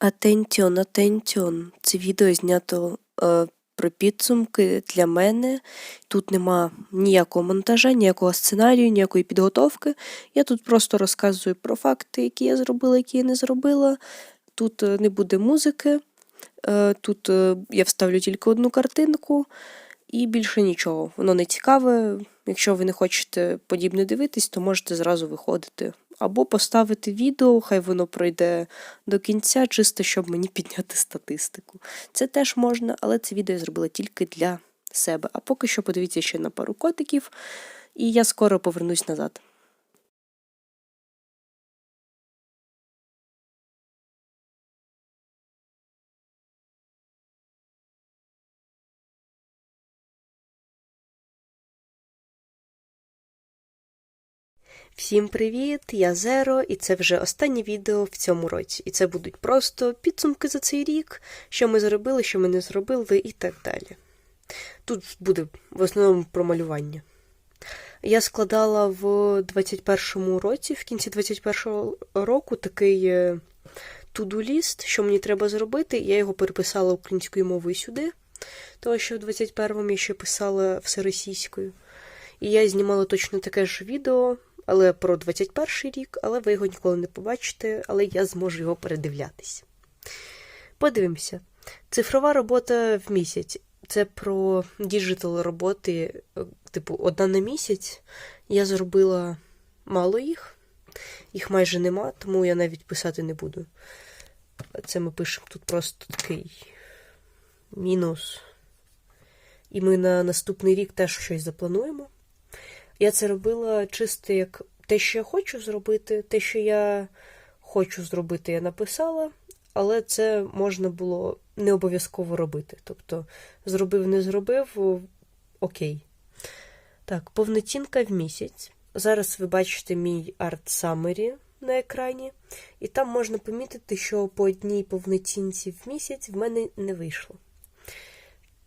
Атенціон, атенціон. Це відео знято е, про підсумки для мене. Тут нема ніякого монтажа, ніякого сценарію, ніякої підготовки. Я тут просто розказую про факти, які я зробила, які я не зробила. Тут е, не буде музики, е, тут е, я вставлю тільки одну картинку і більше нічого. Воно не цікаве. Якщо ви не хочете подібне дивитись, то можете зразу виходити. Або поставити відео, хай воно пройде до кінця, чисто щоб мені підняти статистику. Це теж можна, але це відео я зробила тільки для себе. А поки що подивіться ще на пару котиків, і я скоро повернусь назад. Всім привіт! Я Зеро, і це вже останнє відео в цьому році. І це будуть просто підсумки за цей рік, що ми зробили, що ми не зробили, і так далі. Тут буде в основному про малювання. Я складала в 21-му році, в кінці 21-го року, такий туду-ліст, що мені треба зробити. Я його переписала українською мовою сюди, тому що в 21-му я ще писала всеросійською. І я знімала точно таке ж відео але про 21 рік, але ви його ніколи не побачите, але я зможу його передивлятись. Подивимося. Цифрова робота в місяць. Це про діджитал роботи, типу, одна на місяць. Я зробила мало їх, їх майже нема, тому я навіть писати не буду. Це ми пишемо тут просто такий мінус. І ми на наступний рік теж щось заплануємо. Я це робила чисто як те, що я хочу зробити, те, що я хочу зробити, я написала, але це можна було не обов'язково робити. Тобто, зробив, не зробив окей. Так, повнотінка в місяць. Зараз ви бачите мій арт Summary на екрані, і там можна помітити, що по одній повноцінці в місяць в мене не вийшло.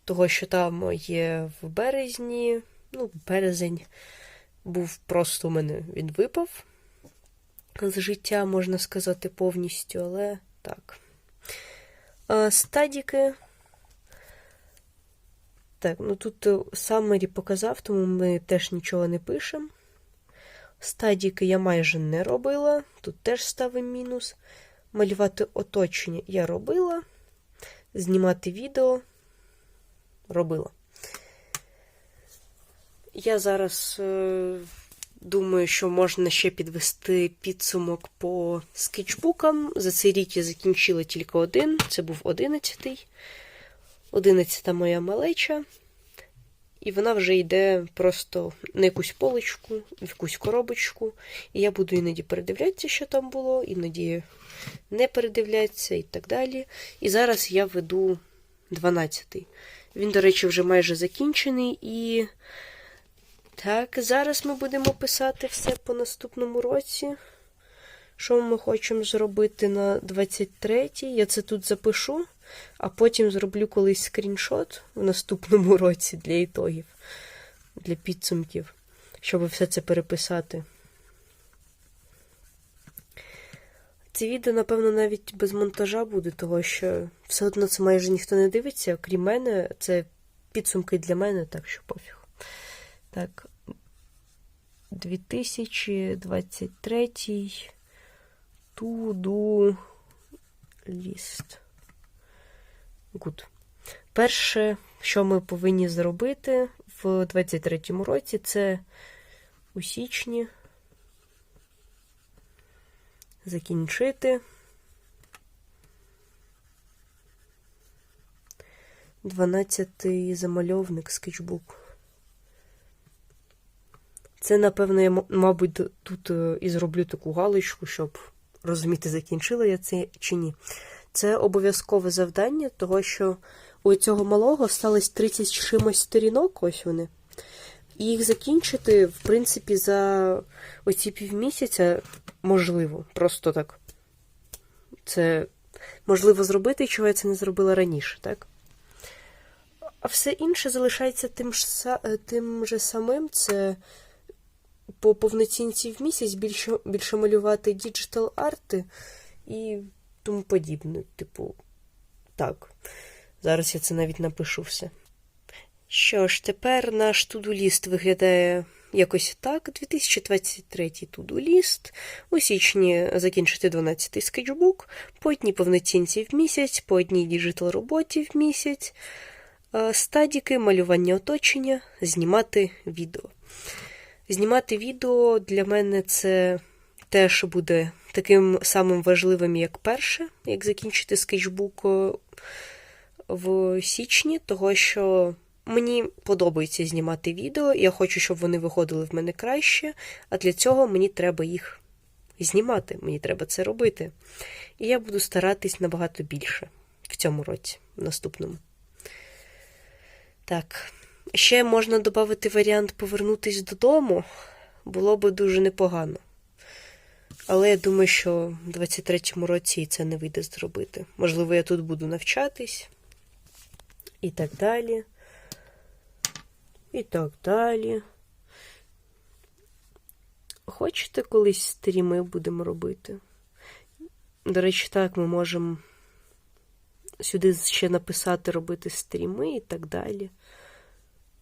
Того, що там є в березні, ну, березень був просто у мене він випав з життя, можна сказати, повністю, але так. Стадіки. Так, ну тут Саммері показав, тому ми теж нічого не пишемо. Стадіки я майже не робила, тут теж ставимо мінус. Малювати оточення я робила. Знімати відео робила. Я зараз е, думаю, що можна ще підвести підсумок по скетчбукам. За цей рік я закінчила тільки один, це був одинадцятий. Одинадцята моя малеча. І вона вже йде просто на якусь поличку, в якусь коробочку. І я буду іноді передивлятися, що там було, іноді не передивлятися і так далі. І зараз я веду 12-й. Він, до речі, вже майже закінчений і. Так, зараз ми будемо писати все по наступному році. Що ми хочемо зробити на 23-й? Я це тут запишу, а потім зроблю колись скріншот в наступному році для ітогів, для підсумків, щоб все це переписати. Це відео, напевно, навіть без монтажа буде, того що все одно це майже ніхто не дивиться, окрім мене, це підсумки для мене, так що пофіг. Так, 2023 туду ліст. Гуд. Перше, що ми повинні зробити в 23-му році, це у січні закінчити. 12-й замальовник скетчбук. Це, напевно, я, мабуть, тут е, і зроблю таку галочку, щоб розуміти, закінчила я це чи ні. Це обов'язкове завдання, того що у цього малого сталося 30 чимось сторінок, ось вони. І їх закінчити, в принципі, за оці півмісяця можливо. Просто так. Це можливо зробити, чого я це не зробила раніше, так? А все інше залишається тим ж, тим же самим. Це по повноцінці в місяць більше більше малювати діджитал арти і тому подібне. Типу, так. Зараз я це навіть напишу все. Що ж, тепер наш туду-ліст виглядає якось так. 2023 туду-ліст. У січні закінчити 12-й скетчбук, по одній повноцінці в місяць, по одній діджитал роботі в місяць, е, стадіки, малювання оточення, знімати відео. Знімати відео для мене це теж буде таким самим важливим, як перше, як закінчити скетчбук е, в січні, того що мені подобається знімати відео, я хочу, щоб вони виходили в мене краще, а для цього мені треба їх знімати, мені треба це робити. І я буду старатись набагато більше в цьому році, в наступному. Так, ще можна додати варіант повернутись додому. Було би дуже непогано. Але я думаю, що в 23-му році це не вийде зробити. Можливо, я тут буду навчатись. І так далі. І так далі. Хочете колись стріми будемо робити? До речі, так, ми можемо сюди ще написати робити стріми і так далі.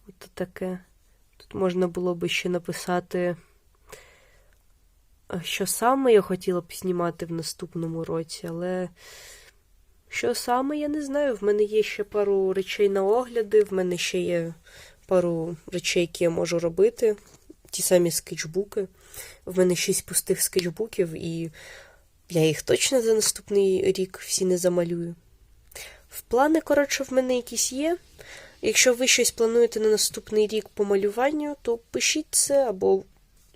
От таке. Тут можна було би ще написати, що саме я хотіла б знімати в наступному році, але що саме, я не знаю. В мене є ще пару речей на огляди, в мене ще є пару речей, які я можу робити. Ті самі скетчбуки. В мене шість пустих скетчбуків, і я їх точно за наступний рік всі не замалюю. В плани, коротше, в мене якісь є. Якщо ви щось плануєте на наступний рік по малюванню, то пишіть це, або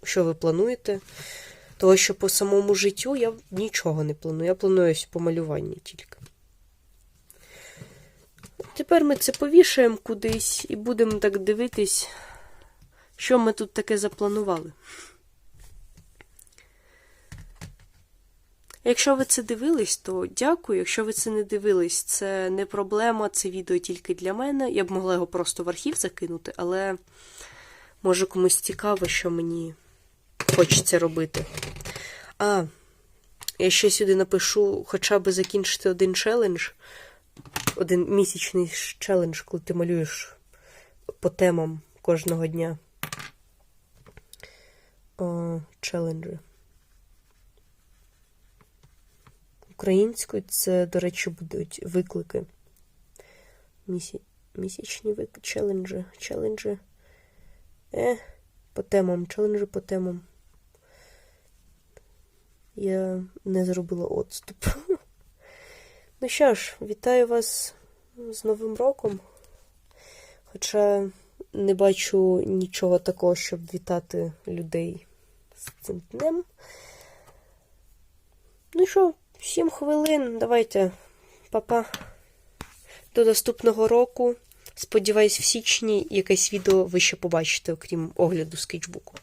що ви плануєте. Тому що по самому життю я нічого не планую. Я планую ось по малюванню тільки. Тепер ми це повішаємо кудись і будемо так дивитись, що ми тут таке запланували. Якщо ви це дивились, то дякую. Якщо ви це не дивились, це не проблема, це відео тільки для мене. Я б могла його просто в архів закинути, але може комусь цікаво, що мені хочеться робити. А, я ще сюди напишу хоча б закінчити один челендж. Один місячний челендж, коли ти малюєш по темам кожного дня. О, челенджі. Українською це, до речі, будуть виклики. Місі... Місячні вик... челенджі. Челенджі. Е, по темам. Челенджі по темам. Я не зробила отступ. Ну що ж, вітаю вас з Новим роком. Хоча не бачу нічого такого, щоб вітати людей з цим днем. Ну що, 7 хвилин, давайте, папа. До наступного року. Сподіваюсь, в січні якесь відео ви ще побачите, окрім огляду скетчбуку.